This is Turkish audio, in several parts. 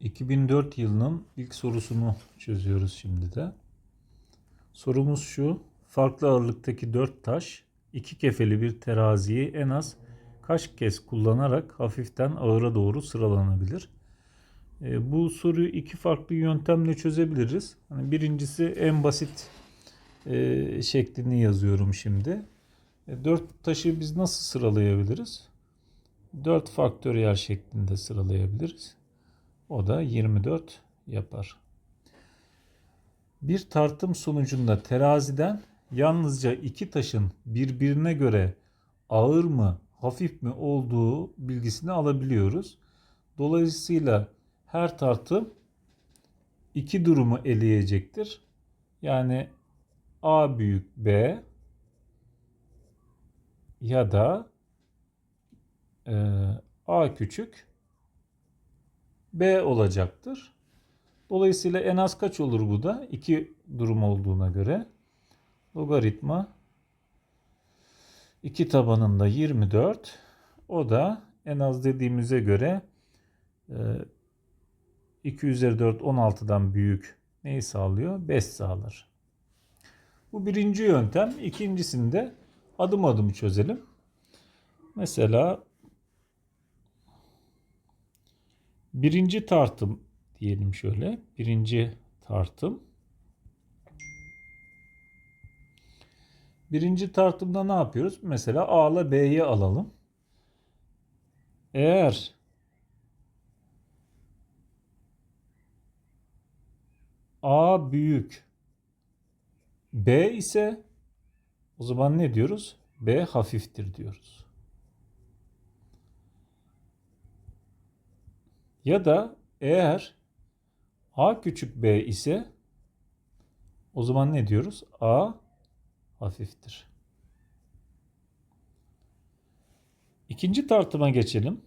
2004 yılının ilk sorusunu çözüyoruz şimdi de. Sorumuz şu. Farklı ağırlıktaki 4 taş iki kefeli bir teraziyi en az kaç kez kullanarak hafiften ağıra doğru sıralanabilir? E, bu soruyu iki farklı yöntemle çözebiliriz. Hani birincisi en basit e, şeklini yazıyorum şimdi. E, 4 taşı biz nasıl sıralayabiliriz? 4 faktöriyel şeklinde sıralayabiliriz. O da 24 yapar. Bir tartım sonucunda teraziden yalnızca iki taşın birbirine göre ağır mı, hafif mi olduğu bilgisini alabiliyoruz. Dolayısıyla her tartım iki durumu eleyecektir. Yani A büyük B ya da e, A küçük B olacaktır. Dolayısıyla en az kaç olur bu da? İki durum olduğuna göre. Logaritma 2 tabanında 24. O da en az dediğimize göre 2 üzeri 4 16'dan büyük neyi sağlıyor? 5 sağlar. Bu birinci yöntem. İkincisinde adım adım çözelim. Mesela birinci tartım diyelim şöyle. Birinci tartım. Birinci tartımda ne yapıyoruz? Mesela A ile B'yi alalım. Eğer A büyük B ise o zaman ne diyoruz? B hafiftir diyoruz. Ya da eğer A küçük B ise o zaman ne diyoruz? A hafiftir. İkinci tartıma geçelim.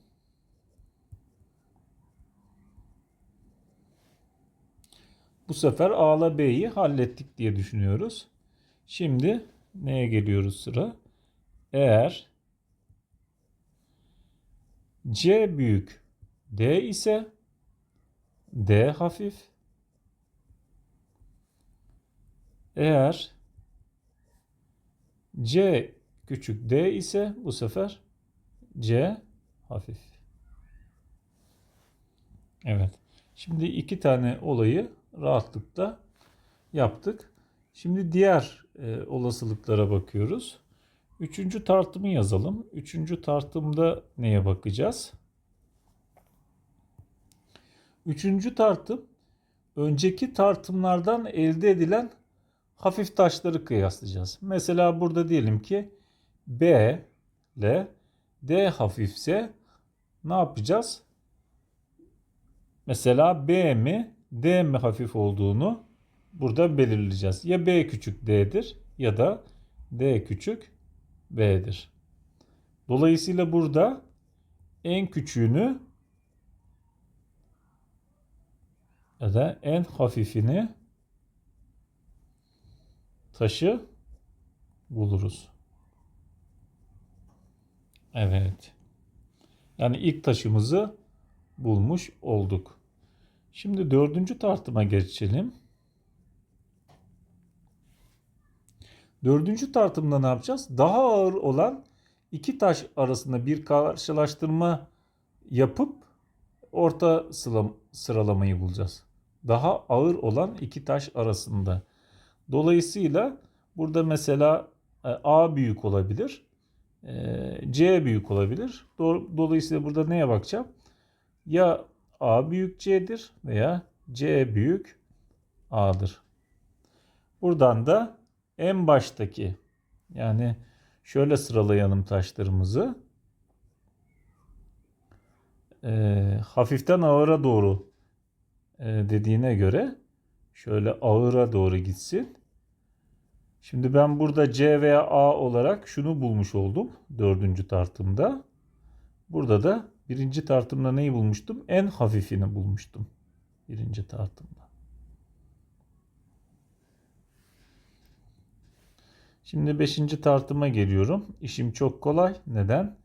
Bu sefer A ile B'yi hallettik diye düşünüyoruz. Şimdi neye geliyoruz sıra? Eğer C büyük D ise D hafif. Eğer C küçük D ise bu sefer C hafif. Evet. Şimdi iki tane olayı rahatlıkla yaptık. Şimdi diğer e, olasılıklara bakıyoruz. Üçüncü tartımı yazalım. Üçüncü tartımda neye bakacağız? Üçüncü tartım önceki tartımlardan elde edilen hafif taşları kıyaslayacağız. Mesela burada diyelim ki B ile D hafifse ne yapacağız? Mesela B mi D mi hafif olduğunu burada belirleyeceğiz. Ya B küçük D'dir ya da D küçük B'dir. Dolayısıyla burada en küçüğünü ya en hafifini taşı buluruz. Evet. Yani ilk taşımızı bulmuş olduk. Şimdi dördüncü tartıma geçelim. Dördüncü tartımda ne yapacağız? Daha ağır olan iki taş arasında bir karşılaştırma yapıp orta sıralamayı bulacağız. Daha ağır olan iki taş arasında. Dolayısıyla burada mesela e, A büyük olabilir. e, C büyük olabilir. Dolayısıyla burada neye bakacağım? Ya A büyük C'dir veya C büyük A'dır. Buradan da en baştaki yani şöyle sıralayalım taşlarımızı. E, hafiften ağıra doğru dediğine göre şöyle ağıra doğru gitsin. Şimdi ben burada C veya A olarak şunu bulmuş oldum dördüncü tartımda. Burada da birinci tartımda neyi bulmuştum? En hafifini bulmuştum birinci tartımda. Şimdi beşinci tartıma geliyorum. İşim çok kolay. Neden?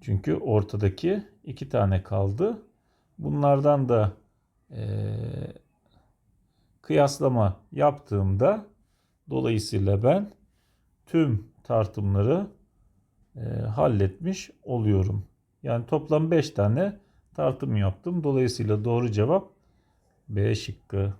Çünkü ortadaki iki tane kaldı. Bunlardan da eee, kıyaslama yaptığımda dolayısıyla ben tüm tartımları eee, halletmiş oluyorum. Yani toplam 5 tane tartım yaptım. Dolayısıyla doğru cevap B şıkkı.